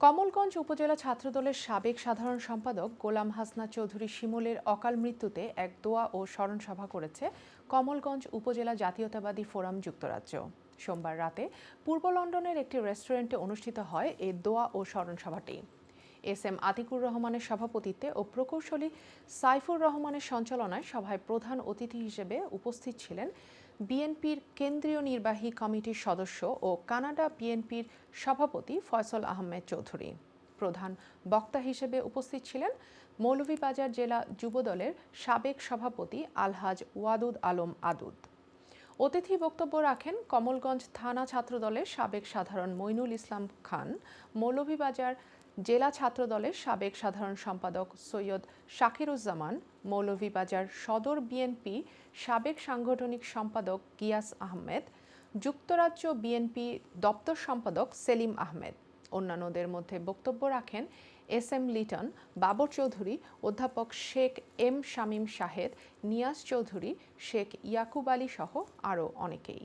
কমলগঞ্জ উপজেলা ছাত্রদলের সাবেক সাধারণ সম্পাদক গোলাম হাসনা চৌধুরী শিমুলের অকাল মৃত্যুতে এক দোয়া ও স্মরণ সভা করেছে কমলগঞ্জ উপজেলা জাতীয়তাবাদী ফোরাম যুক্তরাজ্য। সোমবার রাতে পূর্ব লন্ডনের একটি রেস্টুরেন্টে অনুষ্ঠিত হয় এ দোয়া ও স্মরণ সভাটি। এস এম আতিকুর রহমানের সভাপতিত্বে ও প্রকৌশলী সাইফুর রহমানের সঞ্চালনায় সভায় প্রধান অতিথি হিসেবে উপস্থিত ছিলেন বিএনপির কেন্দ্রীয় নির্বাহী কমিটির সদস্য ও কানাডা বিএনপির সভাপতি ফয়সল আহমেদ চৌধুরী। প্রধান বক্তা হিসেবে উপস্থিত ছিলেন মৌলভীবাজার জেলা যুবদলের সাবেক সভাপতি আলহাজ ওয়াদুদ আলম আদুদ। অতিথি বক্তব্য রাখেন কমলগঞ্জ থানা ছাত্রদলের সাবেক সাধারণ মইনুল ইসলাম খান, মৌলভীবাজার জেলা ছাত্রদলের সাবেক সাধারণ সম্পাদক সৈয়দ শাকিরুজ্জামান, মৌলভীবাজার সদর বিএনপি সাবেক সাংগঠনিক সম্পাদক গিয়াস আহমেদ, যুক্তরাজ্য বিএনপি দপ্তর সম্পাদক সেলিম আহমেদ। অন্যান্যদের মধ্যে বক্তব্য রাখেন এস এম লিটন, বাবর চৌধুরী, অধ্যাপক শেখ এম শামীম শাহেদ, নিয়াজ চৌধুরী, শেখ ইয়াকুব আলী সহ আরও অনেকেই।